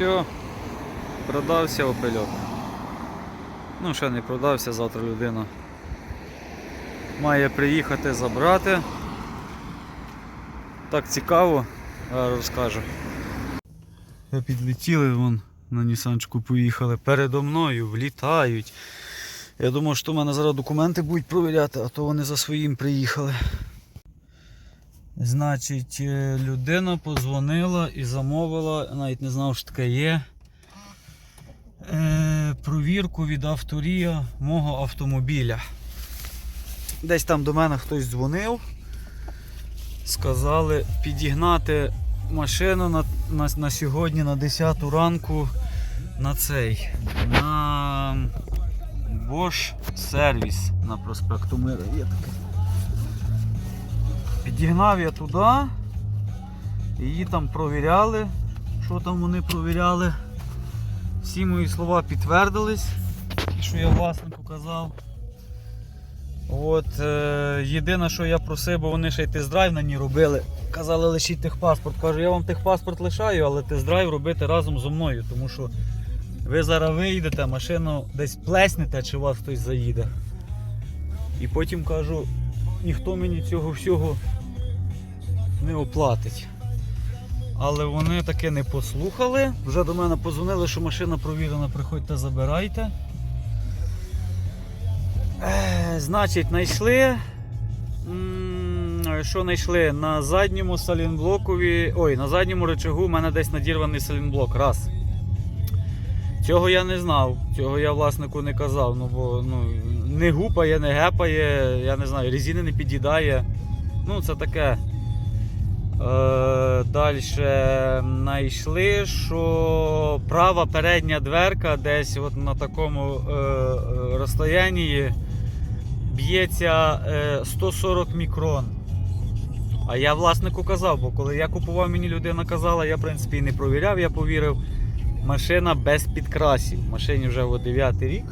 Все, продався опельок. Ну, ще не продався, завтра людина має приїхати забрати. Так цікаво, зараз розкажу. Підлетіли вон на Нісанчику поїхали передо мною, влітають. Я думав, що в мене зараз документи будуть провіряти, а то вони за своїм приїхали. Значить, е, людина подзвонила і замовила, навіть не знав, що таке є. Е, провірку від авторія мого автомобіля. Десь там до мене хтось дзвонив. Сказали підігнати машину на, на, на сьогодні на 10 ранку на цей. На Bosch сервіс на проспекту Мира. Є таке. Підігнав я туди. Її там провіряли. Що там вони провіряли? Всі мої слова підтвердились, що я власнику казав. От, е, єдине, що я просив, бо вони ще й тест-драйв на ній робили. Казали, лишіть техпаспорт. Кажу, я вам техпаспорт лишаю, але тест-драйв робити разом зі мною, тому що ви зараз виїдете, машину десь плеснете, чи у вас хтось заїде. І потім кажу, ніхто мені цього всього не оплатить. Але вони таки не послухали. Вже до мене подзвонили, що машина провірена, приходьте, забирайте. Е, Значить, знайшли. Що знайшли? На задньому салінблокові. Ой, на задньому речагу в мене десь надірваний салінблок. Раз. Цього я не знав, цього я власнику не казав, ну бо ну, не гупає, не гепає, я не знаю, резини не під'їдає. Ну, це таке. Е, Далі знайшли, що права передня дверка десь от на такому е, е, розстоянні б'ється е, 140 мікрон. А я власнику казав, бо коли я купував, мені людина казала, я в принципі і не провіряв, я повірив. Машина без підкрасів. Машині вже от 9 рік.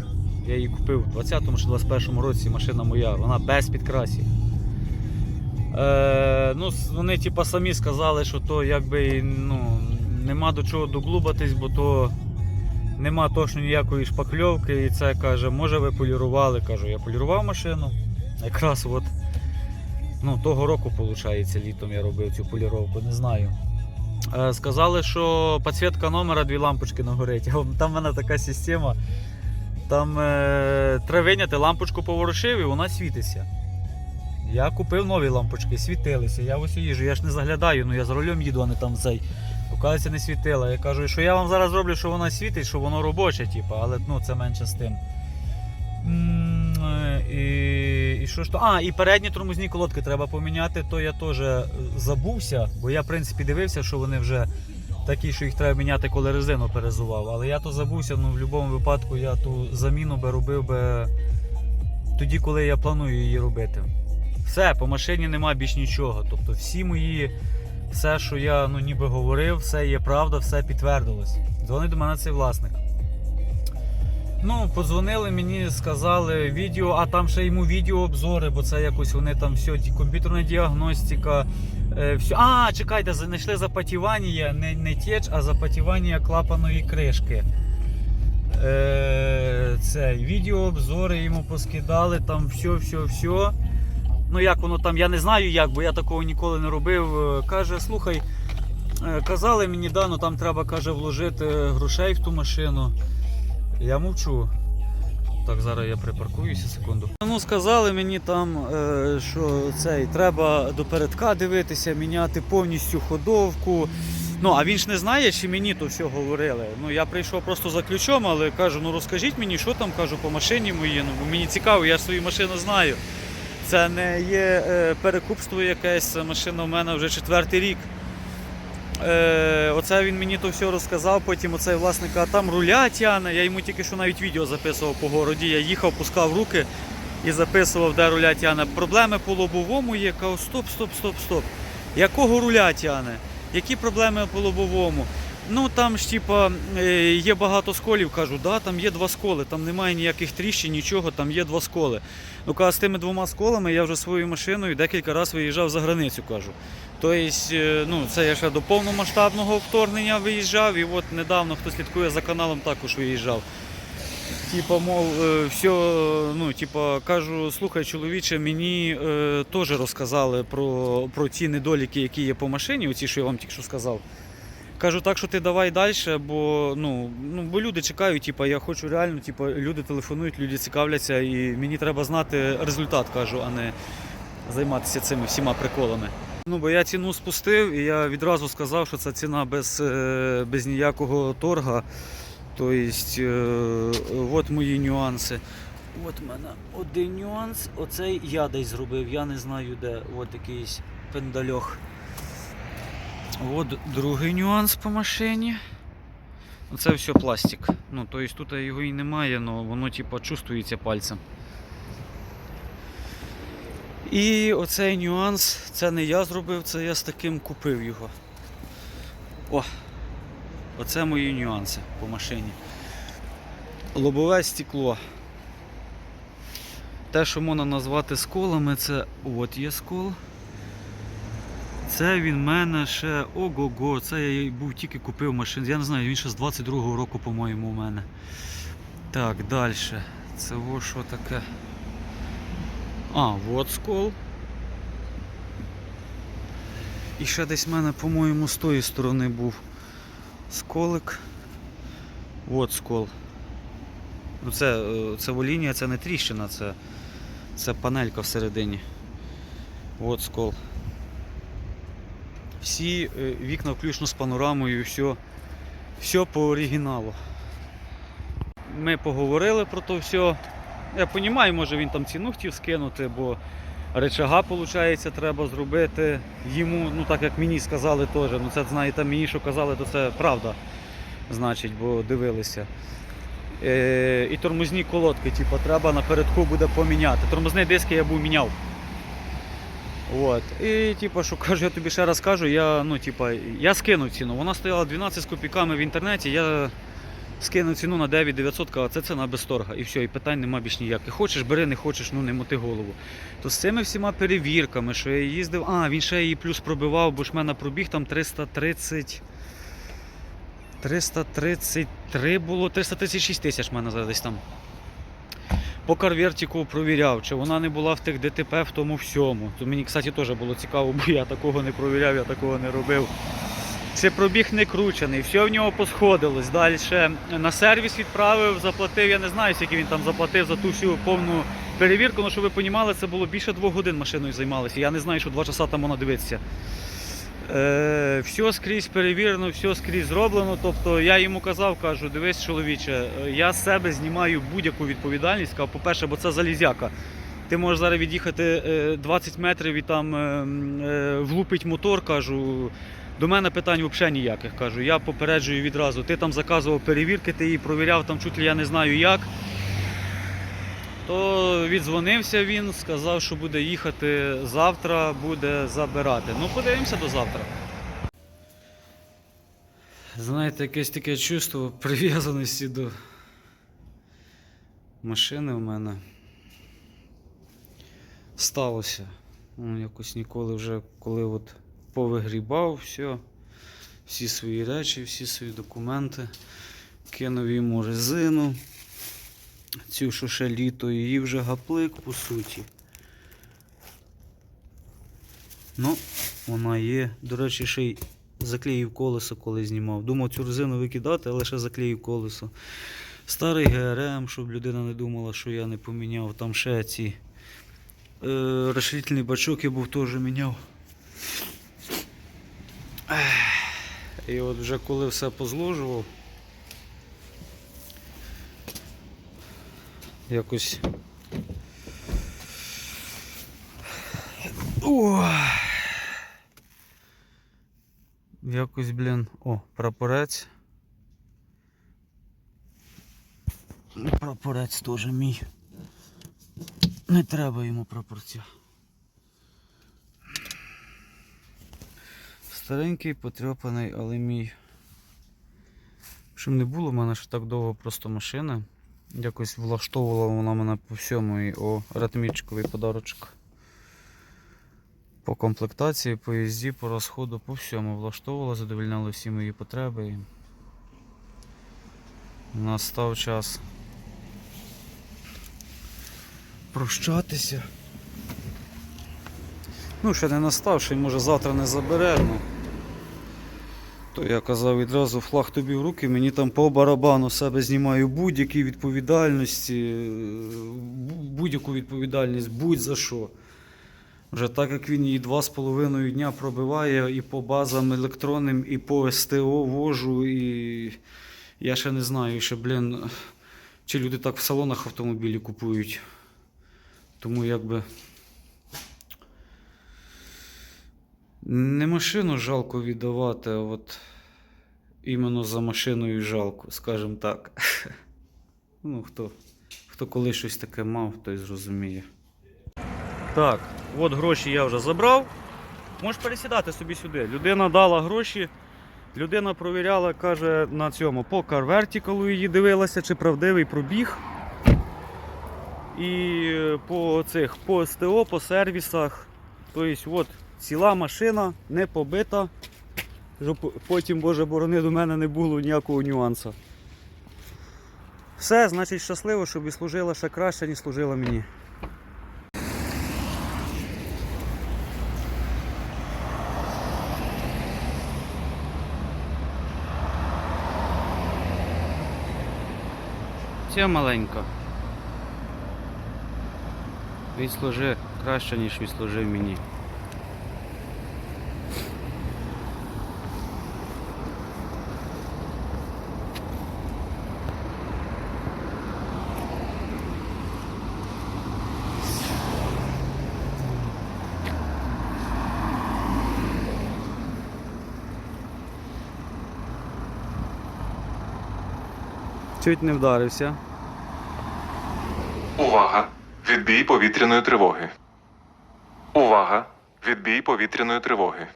Я її купив у 20-му чи 21-му році, машина моя, вона без підкрасів. Е, ну, вони типа самі сказали, що то якби ну, нема до чого доглубатись, бо то нема точно ніякої шпакльовки. І це каже, може ви полірували. Кажу, я полірував машину. Якраз от ну, того року, виходить, літом я робив цю поліровку, не знаю. Е, Сказали, що підсвітка номера дві лампочки нагорить. Там в мене така система. Там е, треба виняти, лампочку поворушив і вона світиться. Я купив нові лампочки, світилися. Я ось їжу, я ж не заглядаю, ну я за рулем їду, а не там цей. Оказується, не світила. Я кажу, що я вам зараз зроблю, що вона світить, що воно робоче, типу, але ну, це менше з тим. Е, І, і що ж то? А, і передні тормозні колодки треба поміняти, то я теж е, забувся, бо я в принципі дивився, що вони вже такі, що їх треба міняти, коли резину перезував. Але я то забувся, ну в будь-якому випадку я ту заміну би робив би тоді, коли я планую її робити. Все, по машині нема більш нічого. Тобто всі мої, все, що я ну, ніби говорив, все є правда, все підтвердилось. Дзвонить до мене цей власник. Ну, подзвонили мені, сказали відео, а там ще йому відеообзори, бо це якось вони там все, комп'ютерна діагностика. Е, все. А, чекайте, знайшли запотівання, не, не теч, а запотівання клапаної кришки. Е, це відеообзори йому поскидали, там все, все, все. Ну як воно там, я не знаю як, бо я такого ніколи не робив. Е, Каже, слухай, е, казали мені, да, ну там треба каже, вложити грошей в ту машину. Я мовчу. Так, зараз я припаркуюся секунду. Ну, сказали мені там, е, що цей треба до передка дивитися, міняти повністю ходовку. Ну, а він ж не знає, чи мені то все говорили. Ну, я прийшов просто за ключом, але кажу, ну розкажіть мені, що там кажу по машині моїй. Ну, бо мені цікаво, я свою машину знаю. Це не є е, перекупство якесь, машина в мене вже четвертий рік. Е, оце він мені то все розказав, потім оцей власник, а там руля тяне. Я йому тільки що навіть відео записував по городі. Я їхав, пускав руки і записував, де руля тяне. Проблеми по лобовому є. Кажу, стоп, стоп, стоп, стоп. Якого руля тяне? Які проблеми по лобовому? Ну там ж типа е, є багато сколів, кажу, да, там є два сколи, там немає ніяких тріщин, нічого, там є два сколи. Ну кажу, з тими двома сколами я вже своєю машиною декілька разів виїжджав за границю, кажу. Тобто, ну, це я ще до повномасштабного вторгнення виїжджав, і от недавно хто слідкує за каналом, також виїжджав. Типа, мов, е, все, ну, типа, кажу, слухай, чоловіче, мені е, теж розказали про, про ті недоліки, які є по машині, оці, що я вам тільки що сказав. Кажу, так що ти давай далі, бо, ну, ну, бо люди чекають, типа, я хочу реально, типа, люди телефонують, люди цікавляться, і мені треба знати результат, кажу, а не займатися цими всіма приколами. Ну, бо я ціну спустив, і я відразу сказав, що це ціна без, е, без ніякого торга. Тобто, е, от мої нюанси. От в мене один нюанс. Оцей я десь зробив, я не знаю де. От якийсь пендальох. От другий нюанс по машині. Це все пластик. Ну, тобто тут його і немає, але воно типа чувствується пальцем. І оцей нюанс, це не я зробив, це я з таким купив його. О! Оце мої нюанси по машині. Лобове стекло. Те, що можна назвати сколами, це от є скол. Це він мене ще ого-го. Це я був тільки купив машину. Я не знаю, він ще з 22-го року, по-моєму, у мене. Так, далі. Це во що таке. А, от скол. І ще десь в мене, по-моєму, з тої сторони був сколик. От скол. Ну, Це, е, це волінія, це не тріщина, це, це панелька всередині. От скол. Всі е, вікна включно з панорамою, все, все по оригіналу. Ми поговорили про то все. Я розумію, може він там ціну хотів скинути, бо речага, виходить, треба зробити йому, ну так як мені сказали теж. Ну це знаєте, мені що казали, то це правда. Значить, бо дивилися. Е, і тормозні колодки, типу, треба напередку буде поміняти. Тормозні диски я був міняв. От. І типу, що кажу, я тобі ще раз кажу, я, ну, типу, я скинув ціну. Вона стояла 12 з копійками в інтернеті, я скинув ціну на 9900, а це ціна без торга. І все, і питань нема більш ніяких. Хочеш, бери, не хочеш, ну не моти голову. То з цими всіма перевірками, що я їздив, а, він ще її плюс пробивав, бо ж мене пробіг там 330. 333 було, 336 тисяч в мене зараз десь там. По карвертику провіряв, чи вона не була в тих ДТП в тому всьому. То мені, кстати, теж було цікаво, бо я такого не провіряв, я такого не робив. Це пробіг не кручений, все в нього посходилось. Далі на сервіс відправив, заплатив, я не знаю, скільки він там заплатив за ту всю повну перевірку, ну щоб ви розуміли, це було більше двох годин машиною займалися. Я не знаю, що два часа там вона дивитися. Е, все скрізь перевірено, все скрізь зроблено. Тобто я йому казав, кажу, дивись, чоловіче, е, я з себе знімаю будь-яку відповідальність. Кажу, по-перше, бо це залізяка. Ти можеш зараз від'їхати е, 20 метрів і там е, е, влупить мотор, кажу. До мене питань взагалі ніяких. Кажу, я попереджую відразу. Ти там заказував перевірки, ти її провіряв, там чуть ли я не знаю як. То віддзвонився він, сказав, що буде їхати завтра, буде забирати. Ну, подивимося до завтра. Знаєте, якесь таке чувство прив'язаності до машини у мене сталося. Ну, якось ніколи вже, коли от повигрібав, все, всі свої речі, всі свої документи, кинув йому резину. Цю що ще літо, її вже гаплик по суті. Ну, вона є. До речі, ще й заклеїв колесо, коли знімав. Думав цю резину викидати, але ще заклеїв колесо. Старий ГРМ, щоб людина не думала, що я не поміняв. Там ще ці е, розширительний бачок я був теж міняв. І от вже коли все позложував. Якось. О! Якось, блін, о, прапорець. Прапорець теж мій. Не треба йому прапорця. Старенький, потрьопаний, але мій. Щоб не було в мене ще так довго просто машина. Якось влаштовувала вона мене по всьому і о, ратмічковий подарочок. По комплектації, по їзді, по розходу, по всьому влаштовувала, задовольняла всі мої потреби. Настав час прощатися. Ну, ще не настав, ще й може завтра не забере. То я казав відразу флаг тобі в руки, мені там по барабану себе знімаю будь-які відповідальності, будь-яку відповідальність, будь-за що. Вже так як він її два з половиною дня пробиває і по базам електронним, і по СТО вожу, і я ще не знаю, ще, блін, чи люди так в салонах автомобілі купують. Тому якби. Не машину жалко віддавати, а от іменно за машиною жалко, скажімо так. Ну, хто, хто коли щось таке мав, той зрозуміє. Так, от гроші я вже забрав. Можеш пересідати собі сюди. Людина дала гроші. Людина провіряла, каже, на цьому по CarVertical її дивилася, чи правдивий пробіг. І е, по цих по СТО, по сервісах. Тобто, от ціла машина, не побита. Щоб потім, Боже борони, до мене не було ніякого нюансу. Все, значить, щасливо, щоб і служила ще краще, ніж служила мені. Ця маленька. Відслужи краще, ніж відслужив мені. Чуть не вдарився. Увага! Відбій повітряної тривоги. Увага! Відбій повітряної тривоги.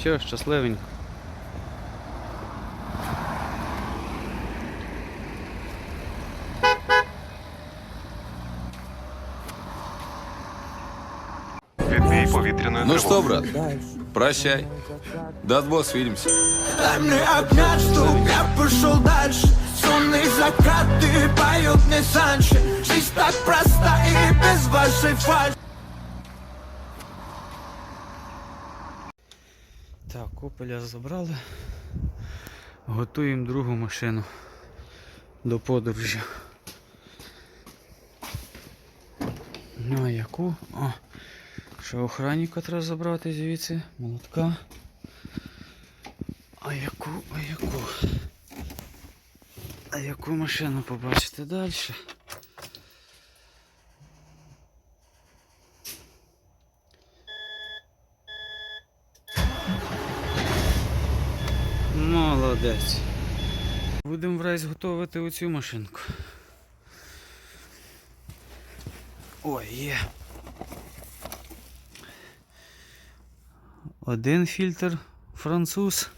Що, щасливенько. Відбій повітряної Ну тривоги. что, брат, прощай. Даст бог, свидимся. Дай мне огня, чтоб я пошел дальше Сонные закаты поют мне Санчо Жизнь так проста и без вашей фальши Так, опеля забрали. Готуємо другу машину до подорожі. Ну а яку? О, ще охранника треба забрати звідси, молотка. А яку, а яку? А яку машину побачите далі? Молодець. Будемо враз готувати оцю машинку. Ой, є. Один фільтр француз.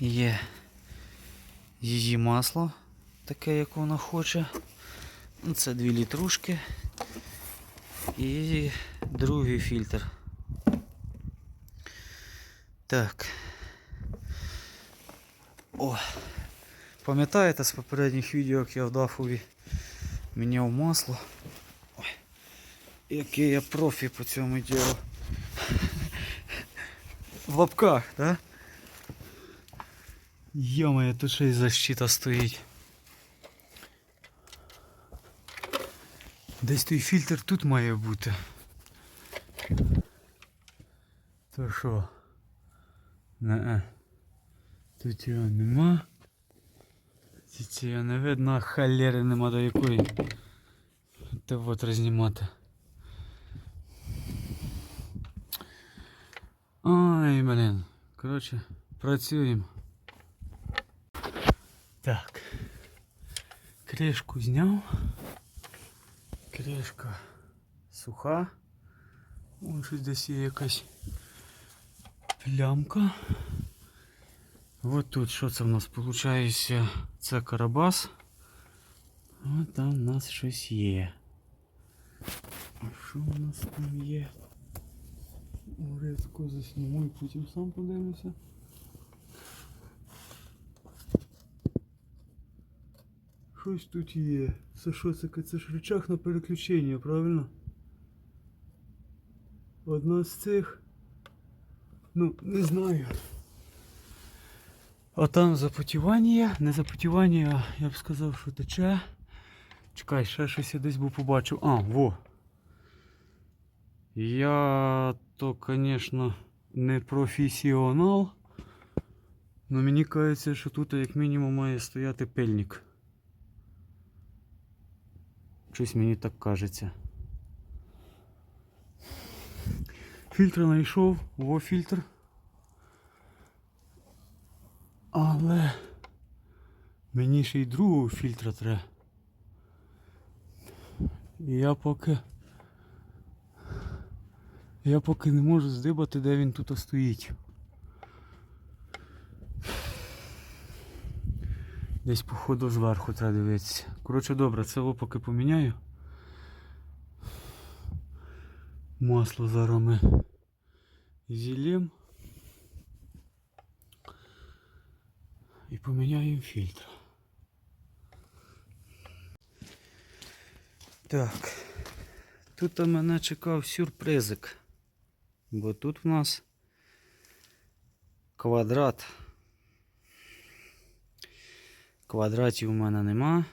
Є її масло, таке, як вона хоче. Ну, Це дві літрушки. І другий фільтр. Так. О. Пам'ятаєте з попередніх відео, як я в Дафові міняв масло? Який я профі по цьому ділу. В лапках? Да? Йомає, тут ще й защита стоїть. Десь той фільтр тут має бути. То що? Не. Тут його нема. Тут його не видно, а халери нема до якої. Та от рознімати. Коротше, працюємо. Так. Кришку зняв. Кришка суха. Ось щось десь є якась плямка. От тут що це в нас виходить? Це карабас. От там в нас щось є. А що у нас там є? Резко засніму і потім сам подивлюся. Щось тут є. Це що це? Це ж рычаг на переключення, правильно? Одна з цих. Ну, не знаю. А там запотівання, не запотівання, я б сказав, що тече. Чекай, ще щось я десь був побачив. А, во. Я то, звісно, не професіонал. але мені кажеться, що тут як мінімум має стояти пильник. Щось мені так кажеться. Фільтр знайшов, во фільтр. Але мені ще й другого фільтра треба. Я поки. Я поки не можу здибати, де він тут стоїть. Десь походу зверху треба дивитися. Коротше, добре, це поки поміняю. Масло зараз ми зіллєм. І поміняємо фільтр. Так. Тут мене чекав сюрпризик. Бо тут в нас квадрат. Квадратів у мене нема.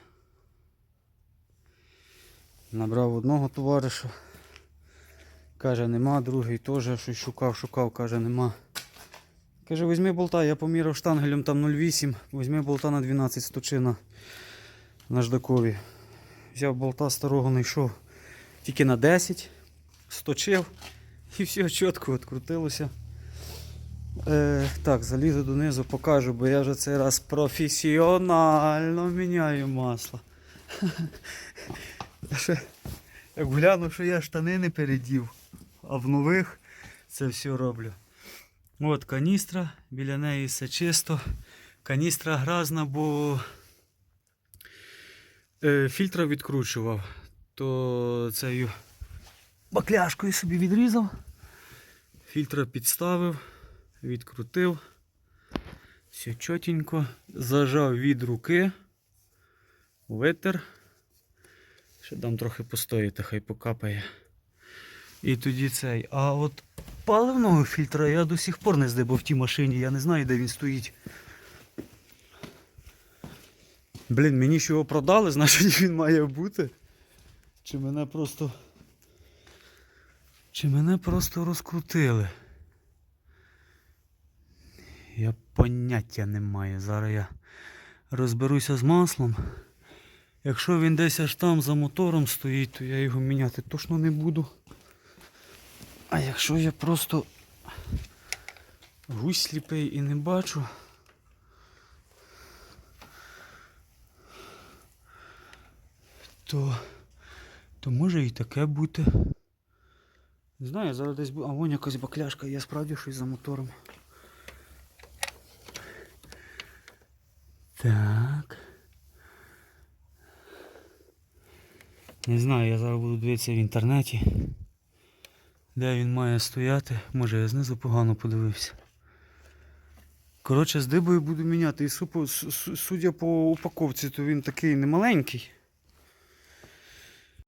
Набрав одного товариша. Каже, нема, другий теж щось шукав, шукав, каже, нема. Каже, візьми болта, я поміряв штангелем там 0,8, візьми болта на 12 сточина наждакові. Взяв болта старого, знайшов тільки на 10, сточив і все чітко відкрутилося. Е, так, залізу донизу, покажу, бо я вже цей раз професіонально міняю масло. Як гляну, що я штани не передів, а в нових це все роблю. От каністра, біля неї все чисто. Каністра гразна, бо е, фільтра відкручував, то цією бакляшкою собі відрізав, фільтра підставив, відкрутив. Все чотенько. Зажав від руки, витер. Ще дам трохи постояти, хай покапає. І тоді цей. А от паливного фільтра я до сих пор не здибав в тій машині, я не знаю, де він стоїть. Блін, мені ж його продали, значить він має бути. Чи мене просто. Чи мене просто розкрутили? Я поняття не маю. Зараз я розберуся з маслом. Якщо він десь аж там за мотором стоїть, то я його міняти точно не буду. А якщо я просто гусь сліпий і не бачу. То, то може і таке бути. Не знаю, зараз десь бу- А вон якась бакляшка, я справді щось за мотором. Так. Не знаю, я зараз буду дивитися в інтернеті. Де він має стояти? Може я знизу погано подивився. Коротше, з дибою буду міняти. І судя по упаковці, то він такий немаленький.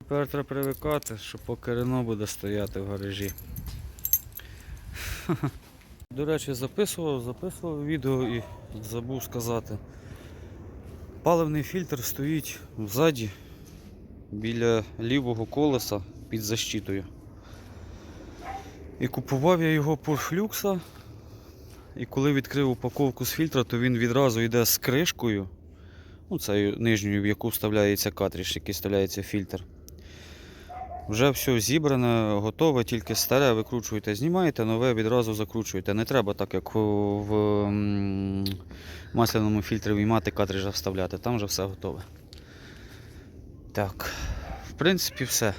Тепер треба привикати, що поки Рено буде стояти в гаражі. До речі, записував, записував відео і забув сказати. Паливний фільтр стоїть ззаді біля лівого колеса під защитою. І купував я його по флюкса. І коли відкрив упаковку з фільтра, то він відразу йде з кришкою. Ну, цією нижньою, в яку вставляється картридж, який вставляється фільтр. Вже все зібране, готове, тільки старе викручуєте, знімаєте, нове відразу закручуєте. Не треба так, як в масляному фільтрі віймати, картриджа вставляти, там вже все готове. Так, в принципі, все.